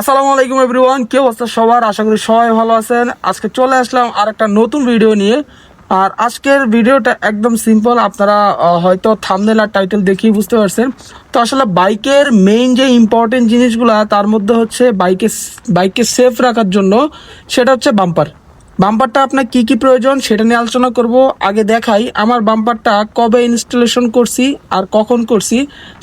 আসসালামু আলাইকুম এভরিওয়ান, কি অবস্থা সবার? আশা করি সবাই ভালো আছেন। আজকে চলে আসলাম আর একটা নতুন ভিডিও নিয়ে। আর আজকের ভিডিওটা একদম সিম্পল আপনারা হয়তো থামনেল আর টাইটেল দেখেই বুঝতে পারছেন। তো আসলে বাইকের মেইন যে ইম্পর্টেন্ট জিনিসগুলো, তার মধ্যে হচ্ছে বাইকে বাইককে সেফ রাখার জন্য, সেটা হচ্ছে বাম্পার বাম্পারটা আপনার কি কি প্রয়োজন, সেটা নিয়ে আলোচনা করব। আগে দেখাই, আমার বাম্পারটা কবে ইনস্টলেশন করছি আর কখন করছি,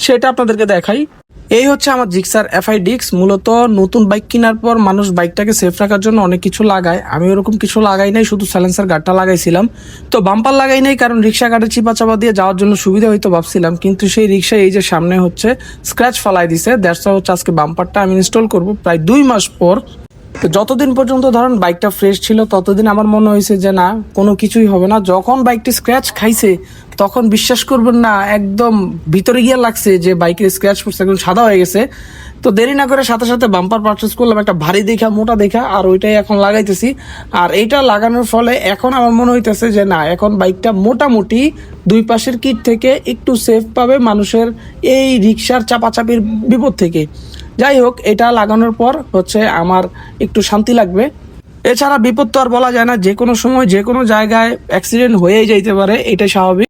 সেটা আপনাদেরকে দেখাই। এই হচ্ছে আমার জিক্সার এফআই ডিক্স মূলত নতুন বাইক কেনার পর মানুষ বাইকটাকে সেফ রাখার জন্য অনেক কিছু লাগায়। আমি ওরকম কিছু লাগাই নাই, শুধু সাইলেন্সার গার্ডটা লাগাইছিলাম। তো বাম্পার লাগাই নাই, কারণ রিক্সা গাড়ি চিপা চাপা দিয়ে যাওয়ার জন্য সুবিধা হয়তো ভাবছিলাম। কিন্তু সেই রিক্সা এই যে সামনে হচ্ছে স্ক্র্যাচ ফালাই দিছে। দেড়শো হচ্ছে আজকে বাম্পারটা আমি ইনস্টল করব। প্রায় দুই মাস পর তো যতদিন পর্যন্ত ধরেন বাইকটা ফ্রেশ ছিল, ততদিন আমার মনে হয়েছে যে না, কোনো কিছুই হবে না। যখন বাইকটি স্ক্র্যাচ খাইছে, তখন বিশ্বাস করবেন না, একদম ভিতরে গিয়ে লাগছে যে বাইকের স্ক্র্যাচ পড়ছে একদম সাদা হয়ে গেছে। তো দেরি না করে সাথে সাথে বাম্পার পারচেস করলাম, একটা ভারী দেখা, মোটা দেখা, আর ওইটাই এখন লাগাইতেছি। আর এইটা লাগানোর ফলে এখন আমার মনে হইতেছে যে না, এখন বাইকটা মোটামুটি দুই পাশের কিট থেকে একটু সেফ পাবে মানুষের এই রিক্সার চাপাচাপির বিপদ থেকে। যাই হোক এটা লাগানোর পর হচ্ছে আমার একটু শান্তি লাগবে। এছাড়া বিপদ তো আর বলা যায় না, যে কোনো সময়, যে কোনো জায়গায় অ্যাক্সিডেন্ট হয়েই যাইতে পারে এটা স্বাভাবিক।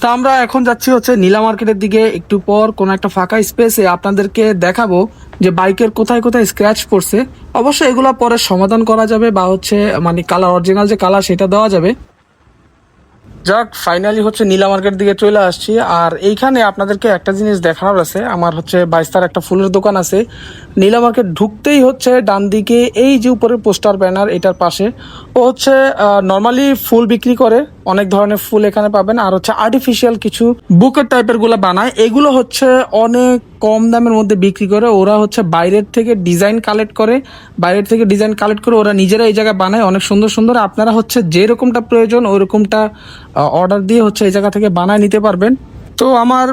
তা আমরা এখন যাচ্ছি হচ্ছে নীলা মার্কেটের দিকে, একটু পর কোনো একটা ফাঁকা স্পেসে আপনাদেরকে দেখাবো যে বাইকের কোথায় কোথায় স্ক্র্যাচ পড়ছে। অবশ্যই এগুলো পরে সমাধান করা যাবে বা হচ্ছে মানে কালার অরিজিনাল যে কালার সেটা দেওয়া যাবে। যাক ফাইনালি হচ্ছে নীলা মার্কেট দিকে চলে আসছি। আর এইখানে আপনাদেরকে একটা জিনিস দেখানোর আছে। আমার হচ্ছে বাইস্তার একটা ফুলের দোকান আছে। নীলা মার্কেট ঢুকতেই হচ্ছে ডান দিকে এই যে উপরে পোস্টার ব্যানার, এটার পাশে। ও হচ্ছে নর্মালি ফুল বিক্রি করে, অনেক ধরনের ফুল এখানে পাবেন। আর হচ্ছে আর্টিফিশিয়াল কিছু বুকের টাইপেরগুলো বানায়। এগুলো হচ্ছে অনেক কম দামের মধ্যে বিক্রি করে, ওরা হচ্ছে বাইরের থেকে ডিজাইন কালেক্ট করে, বাইরের থেকে ডিজাইন কালেক্ট করে ওরা নিজেরা এই জায়গায় বানায়। অনেক সুন্দর সুন্দর আপনারা হচ্ছে যেরকমটা প্রয়োজন ওই রকমটা অর্ডার দিয়ে হচ্ছে এই জায়গা থেকে বানায় নিতে পারবেন। তো আমার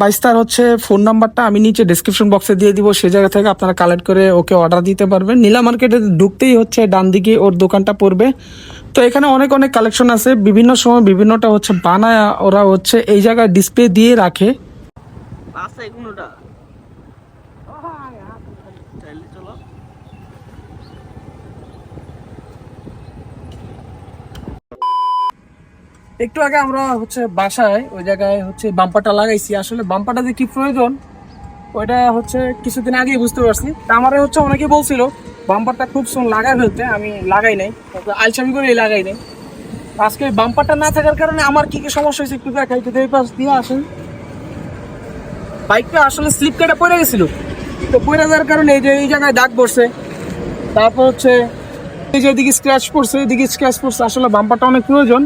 বাইস্তার হচ্ছে ফোন নাম্বারটা আমি নিচে ডিসক্রিপশন বক্সে দিয়ে দিব সেই জায়গা থেকে আপনারা কালেক্ট করে ওকে অর্ডার দিতে পারবেন। নীলা মার্কেটে ঢুকতেই হচ্ছে ডান দিকে ওর দোকানটা পড়বে। তো এখানে অনেক অনেক কালেকশন আছে। বিভিন্ন সময় বিভিন্নটা হচ্ছে বানায়, ওরা হচ্ছে এই জায়গায় ডিসপ্লে দিয়ে রাখে। কোনোটা একটু আগে আমরা হচ্ছে বাসায় ওই জায়গায় হচ্ছে বাম্পারটা লাগাইছি। আসলে বাম্পারটা যে কি প্রয়োজন, ওইটা হচ্ছে কিছুদিন আগেই বুঝতে পারছি। তা আমার হচ্ছে অনেকে বলছিল, বাম্পারটা খুব সুন লাগাই ফেলতে, আমি লাগাই নাই। আলসামি করেই লাগাই নাই। আজকে বাম্পারটা না থাকার কারণে আমার কি কি সমস্যা হয়েছে একটু দেখাই তো পাশ দিয়ে আসেন বাইকটা আসলে স্লিপ কেটে পড়ে গেছিল। তো পড়ে যাওয়ার কারণে এই যে এই জায়গায় দাগ পড়ছে। তারপর হচ্ছে এই যে এদিকে স্ক্র্যাচ পড়ছে, এদিকে স্ক্র্যাচ পড়ছে, আসলে বাম্পারটা অনেক প্রয়োজন।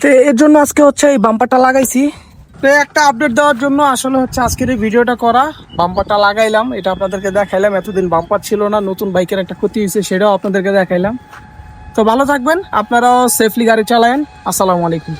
তো এর জন্য আজকে হচ্ছে এই বাম্পারটা লাগাইছি। তো একটা আপডেট দেওয়ার জন্য আসলে হচ্ছে আজকের এই ভিডিওটা করা। বাম্পারটা লাগাইলাম, এটা আপনাদেরকে দেখাইলাম। এতদিন বাম্পার ছিল না, নতুন বাইকের একটা ক্ষতি হয়েছে, সেটাও আপনাদেরকে দেখাইলাম। তো ভালো থাকবেন, আপনারাও সেফলি গাড়ি চালায়েন। আসসালামু আলাইকুম।